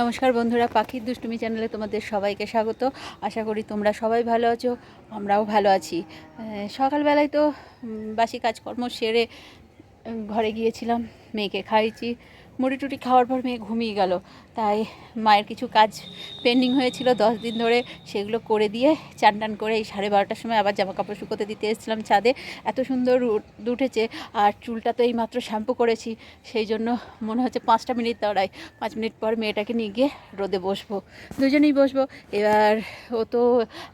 নমস্কার বন্ধুরা, পাখির দুষ্টুমি চ্যানেলে তোমাদের সবাইকে স্বাগত। আশা করি তোমরা সবাই ভালো আছো, আমরাও ভালো আছি। সকালবেলায় তো বাসি কাজকর্ম সেরে ঘরে গিয়েছিলাম, মেয়েকে খাইয়েছি। মুড়ি টুটি খাওয়ার পর মেয়ে ঘুমিয়ে গেল। তাই মায়ের কিছু কাজ পেন্ডিং হয়েছিল দশ দিন ধরে, সেগুলো করে দিয়ে চান টান করে এই সাড়ে বারোটার সময় আবার জামা কাপড় শুকোতে দিতে এসেছিলাম ছাদে। এত সুন্দর উঠেছে আর চুলটা তো এই মাত্র শ্যাম্পু করেছি, সেই জন্য মনে হচ্ছে পাঁচটা মিনিট দাঁড়াই পাঁচ মিনিট পর মেয়েটাকে নিয়ে গিয়ে রোদে বসবো। দুজনেই বসবো। এবার ও তো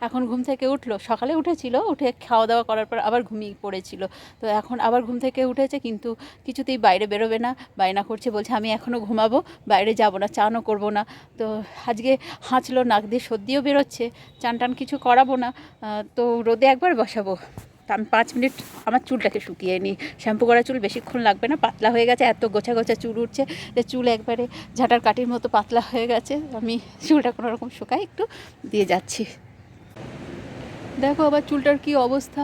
এখন ঘুম থেকে উঠল। সকালে উঠেছিল, উঠে খাওয়া দাওয়া করার পর আবার ঘুমিয়ে পড়েছিল। তো এখন আবার ঘুম থেকে উঠেছে, কিন্তু কিছুতেই বাইরে বেরোবে না। বায়না করছে, বলছে, আমি এখনও ঘুমাবো, বাইরে যাব না। চানও করব না। তো আজকে হাঁচলো, নাক দিয়ে সর্দিও বেরোচ্ছে চান টান কিছু করাবো না তো রোদে একবার বসাবো। আমি পাঁচ মিনিট আমার চুলটাকে শুকিয়ে নিই শ্যাম্পু করা চুল বেশিক্ষণ লাগবে না, পাতলা হয়ে গেছে, এত গোছা গোছা চুল উঠছে যে চুল একবারে ঝাঁটার কাঠির মতো পাতলা হয়ে গেছে। আমি চুলটা কোনো রকম শুকাই একটু দিয়ে যাচ্ছি। দেখো আবার চুলটার কি অবস্থা।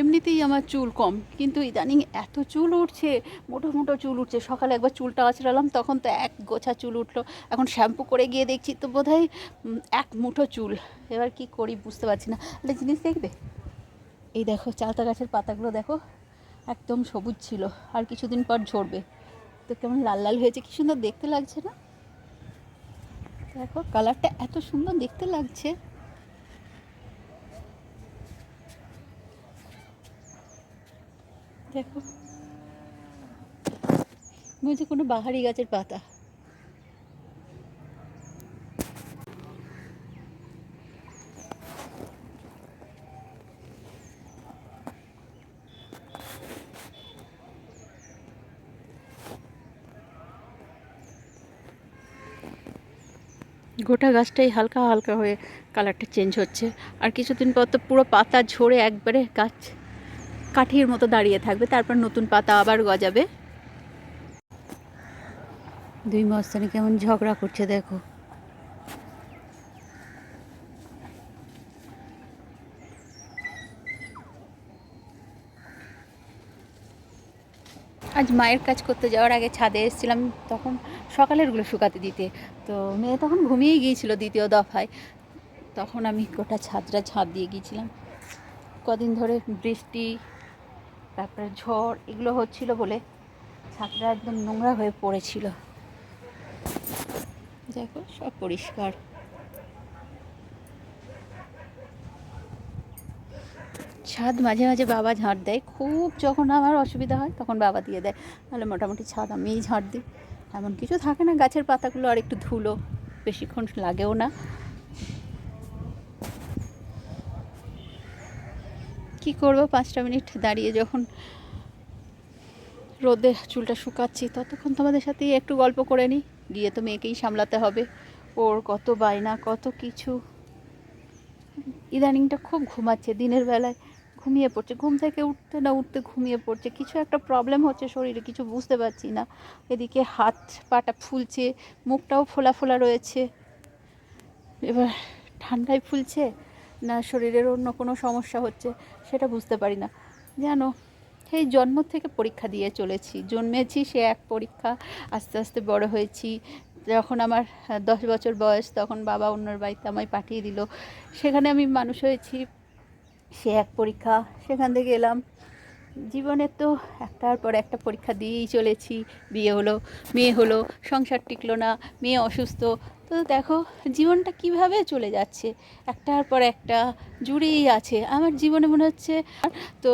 এমনিতেই আমার চুল কম, কিন্তু ইদানিং এত চুল উঠছে, মোটো মোটো চুল উঠছে। সকালে একবার চুলটা আঁচড়ালাম, তখন তো এক গোছা চুল উঠল। এখন শ্যাম্পু করে গিয়ে দেখছি, তো বোধহয় এক মুঠো চুল। এবার কি করি বুঝতে পারছি না। একটা জিনিস দেখবে? এই দেখো, চালতা গাছের পাতাগুলো দেখো, একদম সবুজ ছিল, আর কিছুদিন পর ঝরবে। তো কেমন লাল লাল হয়েছে, কি সুন্দর দেখতে লাগছে না? দেখো, কালারটা এত সুন্দর দেখতে লাগছে। দেখো। বলছে কোনো বাহারি গাছের পাতা। গোটা গাছটাই হালকা হালকা হয়ে কালারটা চেঞ্জ হচ্ছে। আর কিছুদিন পর তো পুরো পাতা ঝরে একবারে গাছ কাঠির মতো দাঁড়িয়ে থাকবে তারপর নতুন পাতা আবার গজাবে। দুই মস্তানি কেমন ঝগড়া করছে দেখো। আজ মায়ের কাজ করতে যাওয়ার আগে ছাদে এসেছিলাম তখন সকালেরগুলো শুকাতে দিতে। তো মেয়ে তখন ঘুমিয়ে গিয়েছিল দ্বিতীয় দফায়। তখন আমি গোটা ছাদটা ছাদ দিয়ে গিয়েছিলাম। কদিন ধরে বৃষ্টি তারপরে ঝড় এগুলো হচ্ছিল বলে ছাদটা একদম নোংরা হয়ে পড়েছিল। দেখো, সব পরিষ্কার। ছাদ মাঝে মাঝে বাবা ঝাঁট দেয়। খুব যখন আমার অসুবিধা হয় তখন বাবা দিয়ে দেয়। তাহলে মোটামুটি ছাদ আমিই ঝাঁট দিই। এমন কিছু থাকে না, গাছের পাতাগুলো আর একটু ধুলো, বেশিক্ষণ লাগেও না। কি করব? পাঁচটা মিনিট দাঁড়িয়ে যখন রোদে চুলটা শুকাচ্ছি, ততক্ষণ তোমাদের সাথে একটু গল্প করে নিই। গিয়ে তো মেয়েকেই সামলাতে হবে। ওর কত বায়না, কত কিছু। ইদানিংটা খুব ঘুমাচ্ছে, দিনের বেলায় ঘুমিয়ে পড়ছে। ঘুম থেকে উঠতে না উঠতে ঘুমিয়ে পড়ছে। কিছু একটা প্রবলেম হচ্ছে শরীরে, কিছু বুঝতে পারছি না। এদিকে হাত পাটা ফুলছে, মুখটাও ফোলা ফোলা রয়েছে। এবার ঠান্ডায় ফুলছে। না শরীরের অন্য কোনো সমস্যা হচ্ছে সেটা বুঝতে পারি না। জানো সেই জন্ম থেকে পরীক্ষা দিয়ে চলেছি। জন্মেছি সে এক পরীক্ষা, আস্তে আস্তে বড় হয়েছি। যখন আমার দশ বছর বয়স, তখন বাবা অন্যর বাড়িতে আমায় পাঠিয়ে দিল। সেখানে আমি মানুষ হয়েছি। সে এক পরীক্ষা, সেখান থেকে এলাম। জীবনের তো একটার পর একটা পরীক্ষা দিয়েই চলেছি। বিয়ে হলো, মেয়ে হলো, সংসার টিকলো না, মেয়ে অসুস্থ তো দেখো, জীবনটা কীভাবে চলে যাচ্ছে? একটার পর একটা জুড়েই আছে। আমার জীবনে মনে হচ্ছে, তো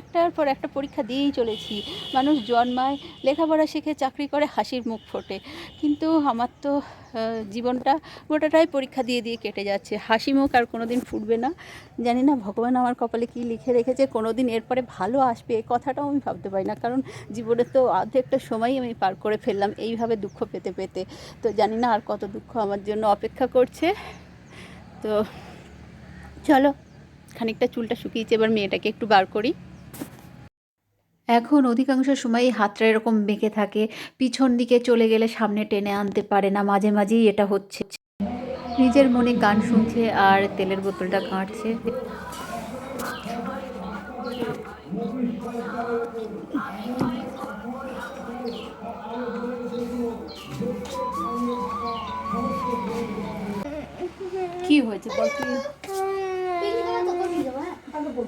একটার পর একটা পরীক্ষা দিয়েই চলেছি। মানুষ জন্মায়, লেখাপড়া শিখে, চাকরি করে, হাসির মুখ ফোটে। কিন্তু আমার তো জীবনটা গোটাটাই পরীক্ষা দিয়ে দিয়ে কেটে যাচ্ছে। হাসি মুখ আর কোনো দিন ফুটবে না। জানি না ভগবান আমার কপালে কী লিখে রেখেছে কোনো দিন এরপরে ভালো আসবে এই কথাটাও আমি ভাবতে পারি না। কারণ জীবনে তো অর্ধেকটা সময়ই আমি পার করে ফেললাম, এইভাবে দুঃখ পেতে পেতে। তো জানি না আর কত দুঃখ আমার জন্য অপেক্ষা করছে। তো চলো, খানিকটা চুলটা শুকিয়েছে, এবার মেয়েটাকে একটু বার করি। এখন অধিকাংশ সময়ই হাতটা এরকম বেঁকে থাকে। পিছন দিকে চলে গেলে সামনে টেনে আনতে পারে না, মাঝে মাঝেই এটা হচ্ছে। নিজের মনে গান শুনছে আর তেলের বোতলটা কাটছে। কি হয়েছে বল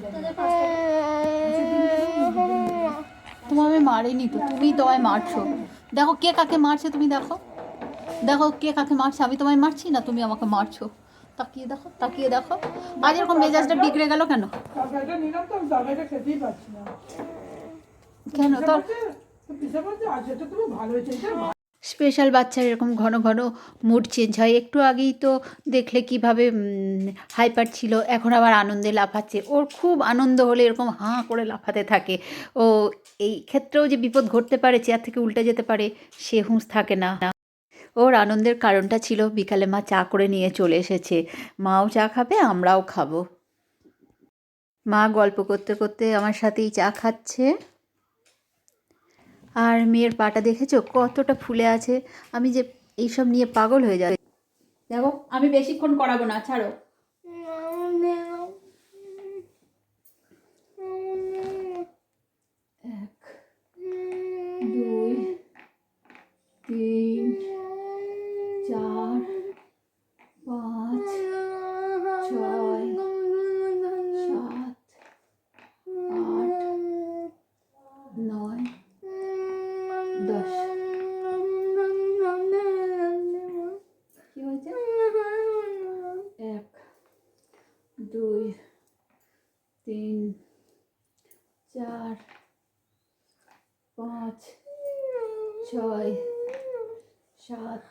তুই তো তুমি তোমায় মারছো। দেখো কে কাকে মারছে তুমি দেখো। দেখো কে কাকে মারছে আমি তোমায় মারছি না তুমি আমাকে মারছো? তাকিয়ে দেখো তাকিয়ে দেখো। আজ এরকম মেজাজটা বিগড়ে গেল কেন? তরকারিটা নিলাম তো আমি তরকারিটা খেতেই পারছি না কেন তোর স্পেশাল বাচ্চার এরকম ঘন ঘন মুড চেঞ্জ হয়। একটু আগেই তো দেখলে কীভাবে হাইপার ছিল, এখন আবার আনন্দে লাফাচ্ছে। ওর খুব আনন্দ হলে এরকম হাঁ করে লাফাতে থাকে। ও এই ক্ষেত্রেও যে বিপদ ঘটতে পারে, চেয়ার থেকে উল্টে যেতে পারে, সে হুঁশ থাকে না। ওর আনন্দের কারণটা ছিল, বিকালে মা চা করে নিয়ে চলে এসেছে। মাও চা খাবে, আমরাও খাব। মা গল্প করতে করতে আমার সাথেই চা খাচ্ছে। আর মেয়ের পাটা দেখেছ? কতটা ফুলে আছে। আমি যে এইসব নিয়ে পাগল হয়ে যাবে দেখো, আমি বেশিক্ষণ করাবো না, ছাড়ো এক দুই তিন চার পাঁচ ছয় সাত আট নয় দশ কি হয়েছে এক দুই তিন চার পাঁচ ছয় সাত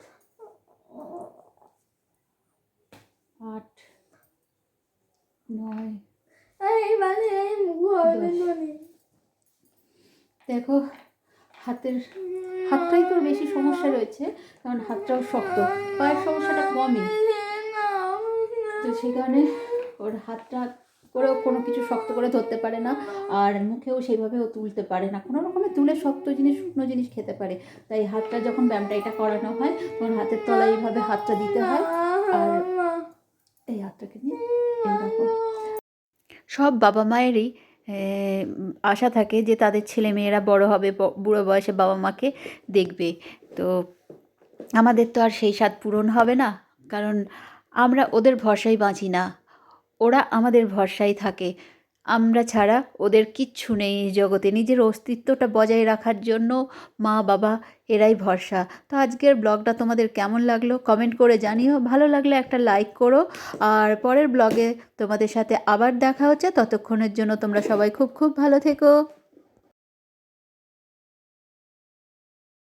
আট নয় দেখো হাতের হাতটাই তোর বেশি সমস্যা রয়েছে কারণ হাতটাও শক্ত। পায়ের সমস্যাটা কমই। তো সেই কারণে ওর হাতটা করেও কোনো কিছু শক্ত করে ধরতে পারে না। আর মুখেও সেইভাবেও তুলতে পারে না। কোনো রকমের তুলে শক্ত জিনিস, শুকনো জিনিস খেতে পারে। তাই হাতটা যখন ব্যায়ামটা এটা করানো হয়, তখন হাতের তলায় এইভাবে হাতটা দিতে হয়। আর এই হাতটাকে নিয়ে সব বাবা মায়েরই আশা থাকে যে তাদের ছেলে মেয়েরা বড় হবে বুড়ো বয়সে বাবা মাকে দেখবে। তো আমাদের তো আর সেই স্বাদ পূরণ হবে না। কারণ আমরা ওদের ভরসায় বাঁচি না। ওরা আমাদের ভরসায় থাকে। আমরা ছাড়া ওদের কিচ্ছু নেই এই জগতে। নিজের অস্তিত্বটা বজায় রাখার জন্য মা, বাবা, এরাই ভরসা। তো আজকের ব্লগটা তোমাদের কেমন লাগল কমেন্ট করে জানিও। ভালো লাগলে একটা লাইক করো। আর পরের ব্লগে তোমাদের সাথে আবার দেখা হচ্ছে। ততক্ষণের জন্য তোমরা সবাই খুব খুব ভালো থেকো।